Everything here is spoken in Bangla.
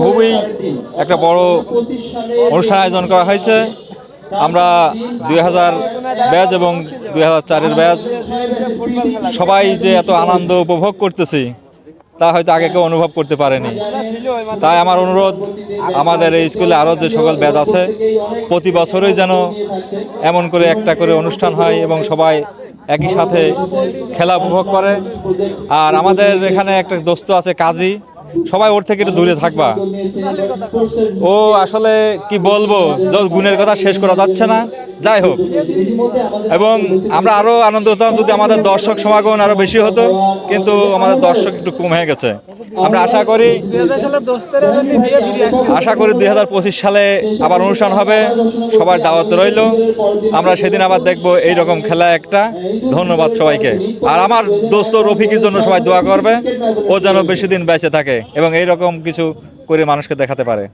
খুবই একটা বড় অনুষ্ঠান আয়োজন করা হয়েছে। আমরা দুই হাজার ব্যাচ এবং দুই হাজার চারের ব্যাচ সবাই যে এত আনন্দ উপভোগ করতেছি, তা হয়তো আগে কেউ অনুভব করতে পারেনি। তাই আমার অনুরোধ, আমাদের এই স্কুলে আরও যে সকল ব্যাচ আছে, প্রতি বছরই যেন এমন করে একটা করে অনুষ্ঠান হয় এবং সবাই একই সাথে খেলা উপভোগ করে। আর আমাদের এখানে একটা দোস্ত আছে কাজী সবাই ওর থেকে একটু দূরে থাকবা। ও আসলে কি বলব যে ওর গুণের কথা শেষ করা যাচ্ছে না। যাই হোক। এবং আমরা আরও আনন্দ হতাম যদি আমাদের দর্শক সমাগম আরও বেশি হতো, কিন্তু আমাদের দর্শক একটু কম হয়ে গেছে। আমরা আশা করি আশা করি দুই হাজার পঁচিশ সালে আবার অনুষ্ঠান হবে। সবার দাওয়াত রইল। আমরা সেদিন আবার দেখব এই রকম খেলা একটা। ধন্যবাদ সবাইকে। আর আমার দোস্ত রফিকের জন্য সবাই দোয়া করবে। ও যেন বেশি দিন বেঁচে থাকে। এবং এই রকম কিছু করে মানুষকে দেখাতে পারে।